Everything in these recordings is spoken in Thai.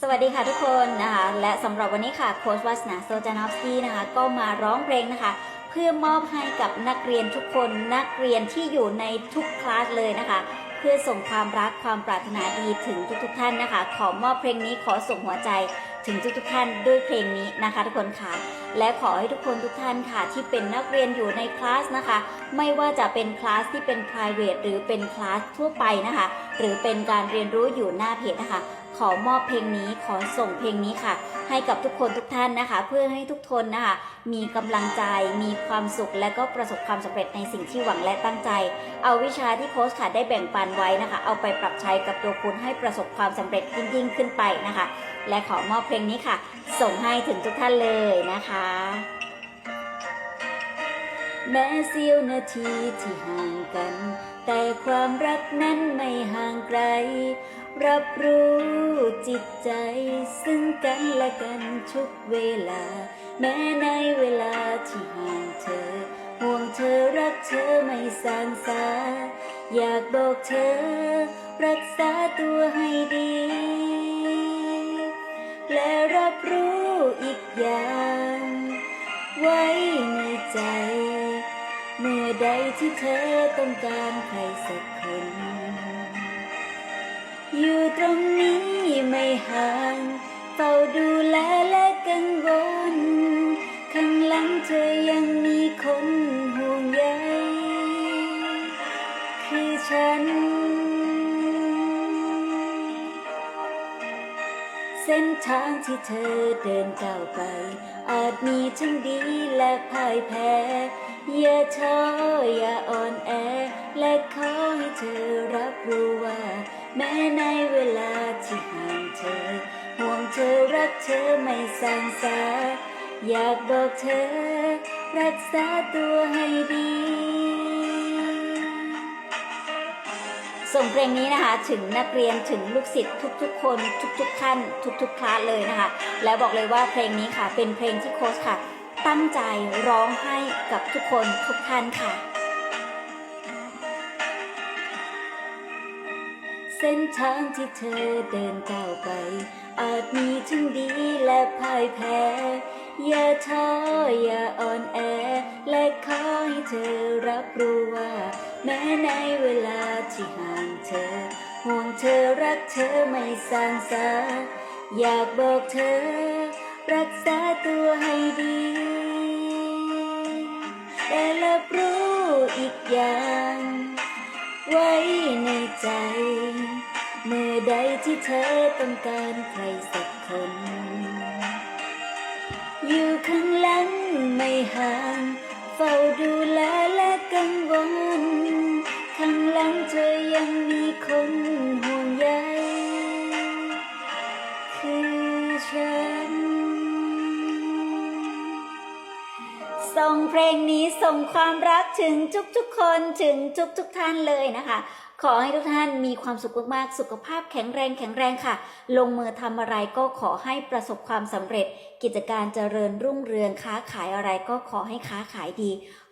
สวัสดีค่ะทุกคนนะคะและสำหรับวันนี้ค่ะโค้ชวัสนาโซจานอฟสกี้นะคะก็มาร้องเพลงนะคะ เพื่อมอบให้กับนักเรียนทุกคนนักเรียนที่อยู่ในทุกคลาสเลยนะคะ เพื่อส่งความรักความปรารถนาดีถึงทุกๆทท่านนะคะ ขอมอบเพลงนี้ขอส่งหัวใจถึงทุกๆท่านด้วยเพลงนี้นะคะ ทุกคนค่ะ และขอให้ทุกคนทุกท่านค่ะ ที่เป็นนักเรียนอยู่ในคลาสนะคะ ไม่ว่าจะเป็นคลาสที่เป็น private หรือเป็นคลาสทั่วไปนะคะ หรือเป็นการเรียนรู้อยู่หน้าเพจนะคะ อมอบเพลงนี้ขอส่งเพลงนี้ค่ะ ให้กับทุกคนทุกท่านนะคะ เพื่อให้ทุกคนนะคะ มีกำลังใจมีความสุขและก็ประสบความสำเร็จในสิ่งที่หวังและตั้งใจ เอาวิชาที่โค้ชค่ะได้แบ่งปันไว้นะคะ เอาไปปรับใช้กับตัวคุณให้ประสบความสำเร็จริงยิ่งขึ้นไปนะคะ และขอมอบเพลงนี้ค่ะ ส่งให้ถึงทุกท่านเลยนะคะแม้เสี้ยวนาทีที่ห่างกัน แต่ความรักนั้นไม่ห่างไกล รับรู้จิตใจซึ่งกันและกันทุกเวลา แม้ในเวลาที่ห่างเธอ ห่วงเธอรักเธอไม่สางสา อยากบอกเธอ รักษาตัวให้ดี และรับรู้อีกอย่าง ไว้ในใจ เมื่อใดที่เธอต้องการใครสักคน อยู่ตรงนี้ไม่ห่างเฝ้าดูแลและกังวล ข้างหลังเธอยังมีคนห่วงใยคือฉัน เส้นทางที่เธอเดินก้าวไป อาจมีทั้งดีและพ่ายแพ้ อย่าท้ออย่าอ่อนแอ และขอให้เธอรับรู้ แม้ในเวลาที่ห่างเธอ ห่วงเธอรักเธอไม่สางสา อยากบอกเธอ รักษาตัวให้ดี ส่งเพลงนี้นะคะ ถึงนักเรียนถึงลูกศิษย์ทุกๆ คน ทุกๆท่านทุกๆคลาสเลยนะคะ แล้วบอกเลยว่าเพลงนี้ค่ะ เป็นเพลงที่โค้ชค่ะ ตั้งใจร้องให้กับทุกคนทุกท่านค่ะ เส้นทางที่เธอเดินก้าวไป อาจมีทั้งดีและพ่ายแพ้ อย่าท้ออย่าอ่อนแอ และขอให้เธอรับรู้ว่า แม้ในเวลาที่ห่างเธอ ห่วงเธอรักเธอไม่สางสา อยากบอกเธอ รักษาตัวให้ดีแต่รับรู้อีกอย่าง ไว้ในใจ อใดที่เธอต้องการใครสักคน อยู่ข้างหลังไม่ห่าง เฝ้าดูแลและกังวล ส่งเพลงนี้ส่งความรักถึงทุกๆคนถึงทุกๆท่านเลยนะคะ ขอให้ทุกท่านมีความสุขมากๆ สุขภาพแข็งแรงแข็งแรงค่ะ ลงมือทำอะไรก็ขอให้ประสบความสำเร็จ กิจการเจริญรุ่งเรืองค้าขายอะไรก็ขอให้ค้าขายดี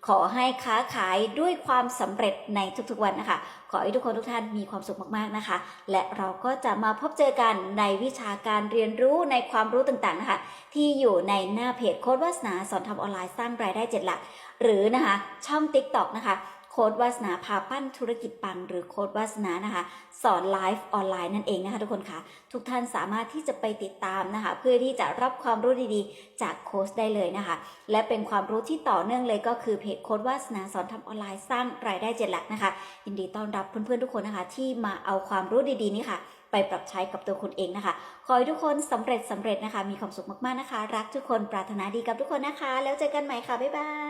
ขอให้ค้าขายด้วยความสำเร็จในทุกๆวันนะคะ ขอให้ทุกคนทุกท่านมีความสุขมากๆนะคะ และเราก็จะมาพบเจอกันในวิชาการเรียนรู้ในความรู้ต่างๆนะคะ ที่อยู่ในหน้าเพจโค้ดวาสนาสอนทำออนไลน์สร้างรายได้เจ็ดหลัก หรือนะคะช่อง TikTok นะคะ โค้ดวาสนาพาปั้นธุรกิจปังหรือโค้ดวาสนานะคะ สอนไลฟ์ออนไลน์นั่นเองนะคะทุกคนค่ะทุกท่านสามารถที่จะไปติดตามนะคะ เพื่อที่จะรับความรู้ดีๆ จากโค้ชได้เลยนะคะ และเป็นความรู้ที่ต่อเนื่องเลยก็คือเพจโค้ดวาสนาสอนทำออนไลน์สร้างรายได้เจ็ดหลักนะคะยินดีต้อนรับเพื่อนๆทุกคนนะคะ ที่มาเอาความรู้ดีๆนี้ค่ะไปปรับใช้กับตัวคุณเองนะคะ ขอให้ทุกคนสำเร็จสำเร็จนะคะ มีความสุขมากๆนะคะ รักทุกคน ปรารถนาดีกับทุกคนนะคะ แล้วเจอกันใหม่ค่ะ บ๊ายบาย